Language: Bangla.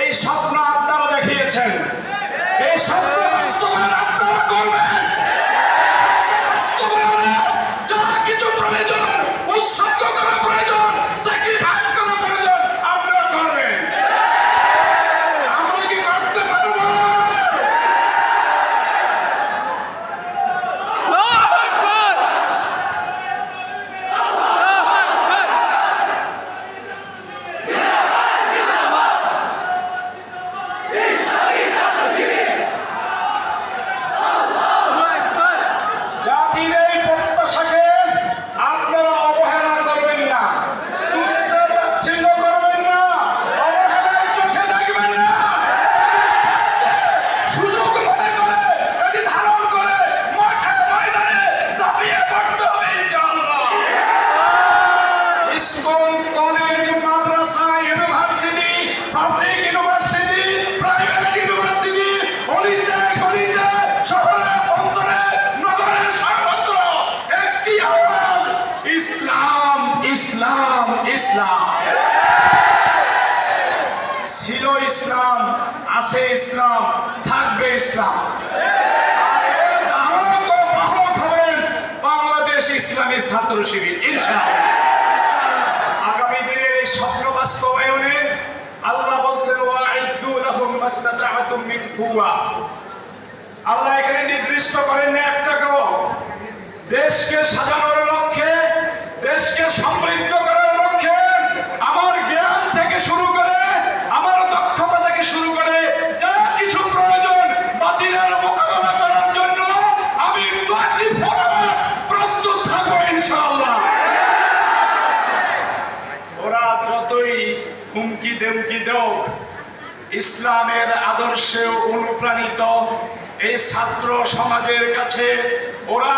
এই স্বপ্ন আপনারা দেখিয়েছেন। এই স্বপ্ন বাস্তবায়ন ইসলাম ইসলাম। ছিল ইসলাম, আছে ইসলাম, থাকবে ইসলাম। বাংলাদেশ ইসলামী ছাত্র শিবির আগামী দিনের এই স্বপ্ন বাস্তবায়নে আল্লাহ বলছেন আল্লাহ এখানে নির্দিষ্ট করেন একটা দেশকে সাজানোর সমৃদ্ধ করার লক্ষ্যে আমার জ্ঞান থেকে শুরু করে, আমার দক্ষতা থেকে শুরু করে যা কিছু প্রয়োজন বাতিলের মোকাবেলা করার জন্য আমি প্রস্তুত থাকব ওরা যতই হুমকি দেমকি দেও ইসলামের আদর্শে অনুপ্রাণিত এই ছাত্র সমাজের কাছে ওরা